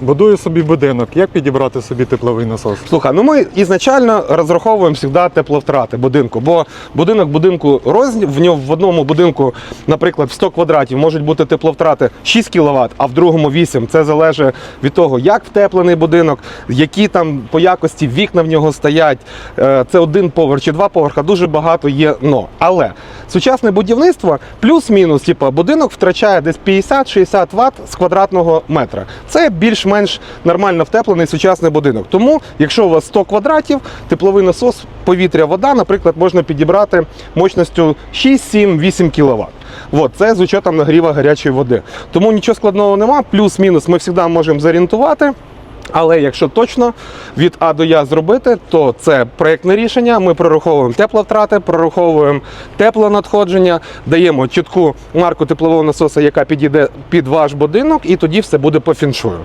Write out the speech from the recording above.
Будую собі будинок. Як підібрати собі тепловий насос? Слухай, ну ми ізначально розраховуємо завжди тепловтрати будинку, бо будинок будинку роз... в нього в одному будинку, наприклад, в 100 квадратів можуть бути тепловтрати 6 кВт, а в другому 8. Це залежить від того, як втеплений будинок, які там по якості вікна в нього стоять. Е, Це один поверх чи два поверха. Дуже багато є но. Але сучасне будівництво плюс-мінус, типу, будинок втрачає десь 50-60 Вт з квадратного метра. Це більш-менш нормально втеплений сучасний будинок. Тому, якщо у вас 100 квадратів, тепловий насос, повітря, вода, наприклад, можна підібрати мощністю 6, 7, 8 кВт. От, це з учетом нагріва гарячої води. Тому нічого складного нема. Плюс-мінус ми завжди можемо зорієнтувати. Але якщо точно від А до Я зробити, то це проєктне рішення. Ми прораховуємо тепловтрати, прораховуємо теплонадходження, даємо чітку марку теплового насоса, яка підійде під ваш будинок, і тоді все буде по фіншую.